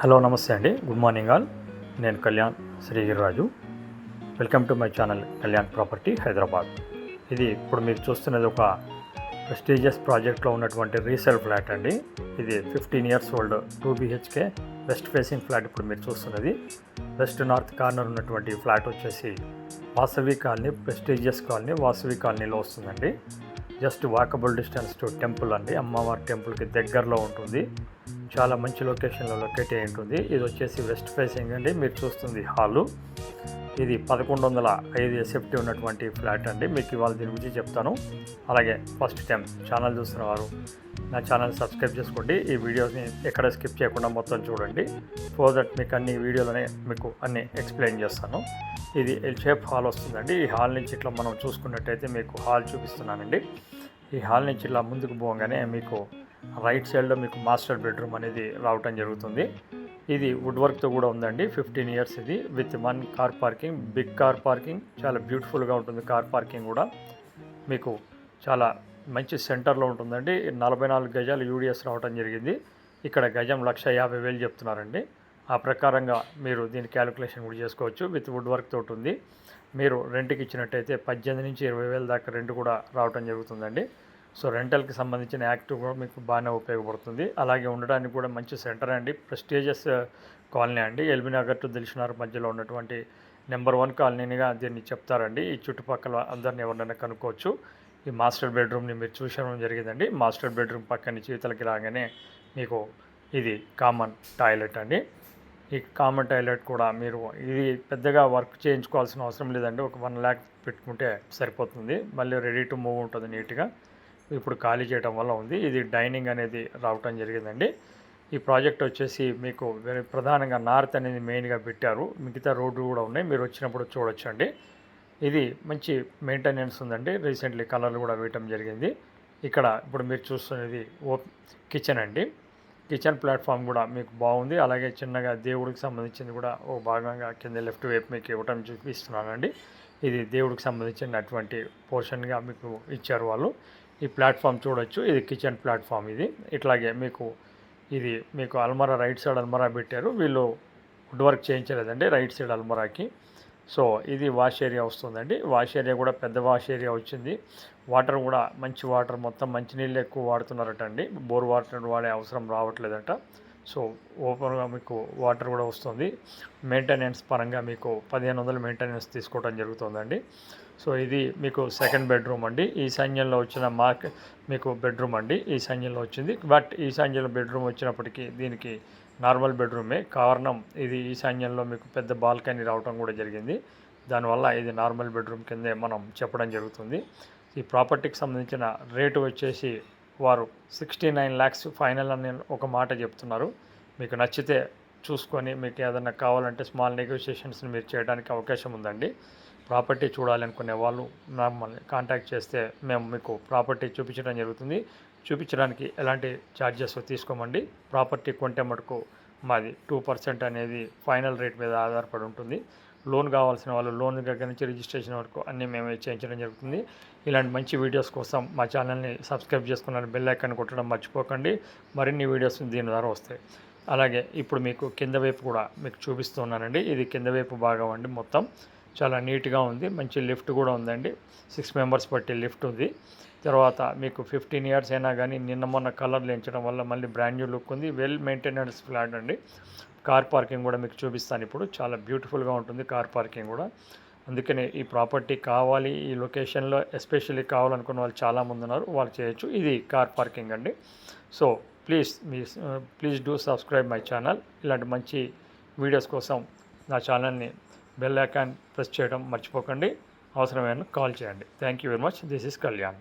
Hello నమస్తే అండి. Good morning all. నేను Kalyan Srigiriraju welcome to my channel Kalyan property Hyderabad. ఇది ఇప్పుడు మీరు చూస్తున్నది ఒక ప్రెస్టీజియస్ ప్రాజెక్ట్లో ఉన్నటువంటి రీసేల్ ఫ్లాట్ అండి. ఇది fifteen years old two BHK west facing flat ఇప్పుడు మీరు చూస్తున్నది. వెస్ట్ నార్త్ కార్నర్ ఉన్నటువంటి ఫ్లాట్ వచ్చేసి Vasavi colony prestigious colony Vasavi కాలనీలో వస్తుందండి. Just walkable distance to temple అండి. అమ్మవారి టెంపుల్కి దగ్గరలో ఉంటుంది. చాలా మంచి లొకేషన్లో లొకేట్ అయి ఉంటుంది. ఇది వచ్చేసి వెస్ట్ ఫేసింగ్ అండి. మీరు చూస్తుంది హాలు. ఇది పదకొండు వందల ఐదు ఎస్ఎఫ్టీ ఉన్నటువంటి ఫ్లాట్ అండి. మీకు ఇవాళ దీని గురించి చెప్తాను. అలాగే ఫస్ట్ టైం ఛానల్ చూస్తున్న వారు నా ఛానల్ సబ్స్క్రైబ్ చేసుకోండి. ఈ వీడియోస్ని ఎక్కడ స్కిప్ చేయకుండా మొత్తం చూడండి. సో దట్ మీకు అన్ని వీడియోలోనే మీకు అన్ని ఎక్స్ప్లెయిన్ చేస్తాను. ఇది ఎల్ షేప్ హాల్ వస్తుందండి. ఈ హాల్ నుంచి ఇట్లా మనం చూసుకున్నట్టయితే మీకు హాల్ చూపిస్తున్నానండి. ఈ హాల్ నుంచి ఇలా ముందుకు పోగానే మీకు రైట్ సైడ్లో మీకు మాస్టర్ బెడ్రూమ్ అనేది రావటం జరుగుతుంది. ఇది వుడ్ వర్క్తో కూడా ఉందండి. ఫిఫ్టీన్ ఇయర్స్ ఇది. With one car parking big car parking చాలా బ్యూటిఫుల్గా ఉంటుంది కార్ పార్కింగ్ కూడా. మీకు చాలా మంచి సెంటర్లో ఉంటుందండి. నలభై నాలుగు గజాలు యూడిఎస్ రావటం జరిగింది. ఇక్కడ గజం లక్ష యాభై వేలు చెప్తున్నారండి. ఆ ప్రకారంగా మీరు దీని క్యాలిక్యులేషన్ కూడా చేసుకోవచ్చు విత్ వుడ్ వర్క్ తోటి ఉంది. మీరు రెంట్కి ఇచ్చినట్టయితే పద్దెనిమిది నుంచి ఇరవై వేల దాకా రెంట్ కూడా రావటం జరుగుతుందండి. సో రెంటల్కి సంబంధించిన యాక్ట్ కూడా మీకు బాగానే ఉపయోగపడుతుంది. అలాగే ఉండడానికి కూడా మంచి సెంటర్ అండి. ప్రెస్టీజియస్ కాలనీ అండి. ఎల్బీ నగర్ టు దిల్షనార్ మధ్యలో ఉన్నటువంటి నెంబర్ వన్ కాలనీగా దీన్ని చెప్తారండి. ఈ చుట్టుపక్కల అందరిని ఎవరినైనా కనుక్కోవచ్చు. ఈ మాస్టర్ బెడ్రూమ్ని మీరు చూసడం జరిగిందండి. మాస్టర్ బెడ్రూమ్ పక్కన చేతులకి రాగానే మీకు ఇది కామన్ టాయిలెట్ అండి. ఈ కామన్ టాయిలెట్ కూడా మీరు ఇది పెద్దగా వర్క్ చేయించుకోవాల్సిన అవసరం లేదండి. ఒక వన్ ల్యాక్ పెట్టుకుంటే సరిపోతుంది. మళ్ళీ రెడీ టు మూవ్ ఉంటుంది నీట్గా. ఇప్పుడు ఖాళీ చేయడం వల్ల ఉంది. ఇది డైనింగ్ అనేది రావటం జరిగిందండి. ఈ ప్రాజెక్ట్ వచ్చేసి మీకు ప్రధానంగా నార్త్ అనేది మెయిన్గా పెట్టారు. మిగతా రోడ్డు కూడా ఉన్నాయి. మీరు వచ్చినప్పుడు చూడొచ్చండి. ఇది మంచి మెయింటెనెన్స్ ఉందండి. రీసెంట్లీ కలర్లు కూడా వేయటం జరిగింది. ఇక్కడ ఇప్పుడు మీరు చూస్తున్నది ఓ కిచెన్ అండి. కిచెన్ ప్లాట్ఫామ్ కూడా మీకు బాగుంది. అలాగే చిన్నగా దేవుడికి సంబంధించింది కూడా ఓ భాగంగా కింద లెఫ్ట్ వైపు మీకు ఇవ్వటం చూపిస్తున్నానండి. ఇది దేవుడికి సంబంధించినటువంటి పోర్షన్గా మీకు ఇచ్చారు వాళ్ళు. ఈ ప్లాట్ఫామ్ చూడొచ్చు. ఇది కిచెన్ ప్లాట్ఫామ్ ఇది. ఇట్లాగే మీకు ఇది మీకు అల్మరా రైట్ సైడ్ అల్మరా పెట్టారు. వీళ్ళు వుడ్ వర్క్ చేయించలేదండి రైట్ సైడ్ అల్మరాకి. సో ఇది వాష్ ఏరియా వస్తుందండి. వాష్ ఏరియా కూడా పెద్ద వాష్ ఏరియా వచ్చింది. వాటర్ కూడా మంచి వాటర్ మొత్తం మంచినీళ్ళు ఎక్కువ వాడుతున్నారట అండి బోర్ వాటర్ వాడే అవసరం రావట్లేదట. సో ఓపెన్గా మీకు వాటర్ కూడా వస్తుంది. మెయింటెనెన్స్ పరంగా మీకు పదిహేను వందలు మెయింటెనెన్స్ తీసుకోవడం జరుగుతుందండి. సో ఇది మీకు సెకండ్ బెడ్రూమ్ అండి. ఈశాన్యంలో వచ్చిన మార్క్ మీకు బెడ్రూమ్ అండి. ఈశాన్యంలో వచ్చింది. బట్ ఈశాన్యంలో బెడ్రూమ్ వచ్చినప్పటికీ దీనికి నార్మల్ బెడ్రూమే. కారణం ఇది ఈశాన్యంలో మీకు పెద్ద బాల్కనీ రావడం కూడా జరిగింది. దానివల్ల ఇది నార్మల్ బెడ్రూమ్ కిందే మనం చెప్పడం జరుగుతుంది. ఈ ప్రాపర్టీకి సంబంధించిన రేటు వచ్చేసి వారు సిక్స్టీ నైన్ ల్యాక్స్ ఫైనల్ అని ఒక మాట చెప్తున్నారు. మీకు నచ్చితే చూసుకొని మీకు ఏదైనా కావాలంటే స్మాల్ నెగోషియేషన్స్ని మీరు చేయడానికి అవకాశం ఉందండి. ప్రాపర్టీ చూడాలనుకునే వాళ్ళు మమ్మల్ని కాంటాక్ట్ చేస్తే మేము మీకు ప్రాపర్టీ చూపించడం జరుగుతుంది. చూపించడానికి ఎలాంటి ఛార్జెస్ తీసుకోమండి? ప్రాపర్టీ కొంటే మటుకు మాది టూ పర్సెంట్ అనేది ఫైనల్ రేట్ మీద ఆధారపడి ఉంటుంది. లోన్ కావాల్సిన వాళ్ళు లోన్ దగ్గర నుంచి రిజిస్ట్రేషన్ వరకు అన్నీ మేమే చేయించడం జరుగుతుంది. ఇలాంటి మంచి వీడియోస్ కోసం మా ఛానల్ని సబ్స్క్రైబ్ చేసుకున్నారు బెల్ ఐకాన్ కొట్టడం మర్చిపోకండి. మరిన్ని వీడియోస్ దీని ద్వారా వస్తాయి. అలాగే ఇప్పుడు మీకు కింద వైపు కూడా మీకు చూపిస్తున్నానండి ఇది కింద వైపు భాగం అండి మొత్తం. చాలా నీట్గా ఉంది. మంచి లిఫ్ట్ కూడా ఉందండి. సిక్స్ మెంబర్స్ పట్టి లిఫ్ట్ ఉంది. తర్వాత మీకు ఫిఫ్టీన్ ఇయర్స్ అయినా కానీ నిన్న మొన్న కలర్ లేంచడం వల్ల మళ్ళీ బ్రాండ్ న్యూ లుక్ ఉంది. వెల్ మెయింటెనెన్స్ ఫ్లాట్ అండి. కార్ పార్కింగ్ కూడా మీకు చూపిస్తాను ఇప్పుడు. చాలా బ్యూటిఫుల్గా ఉంటుంది కార్ పార్కింగ్ కూడా. అందుకనే ఈ ప్రాపర్టీ కావాలి ఈ లొకేషన్లో ఎస్పెషల్లీ కావాలనుకున్న వాళ్ళు చాలామంది ఉన్నారు. వాళ్ళు చేయొచ్చు. ఇది కార్ పార్కింగ్ అండి. So please me please do subscribe my channel. ఇలాంటి మంచి వీడియోస్ కోసం నా ఛానల్ని బెల్ ఐకాన్ ప్రెస్ చేయడం మర్చిపోకండి. అవసరమైన కాల్ చేయండి. Thank you very much this is Kalyan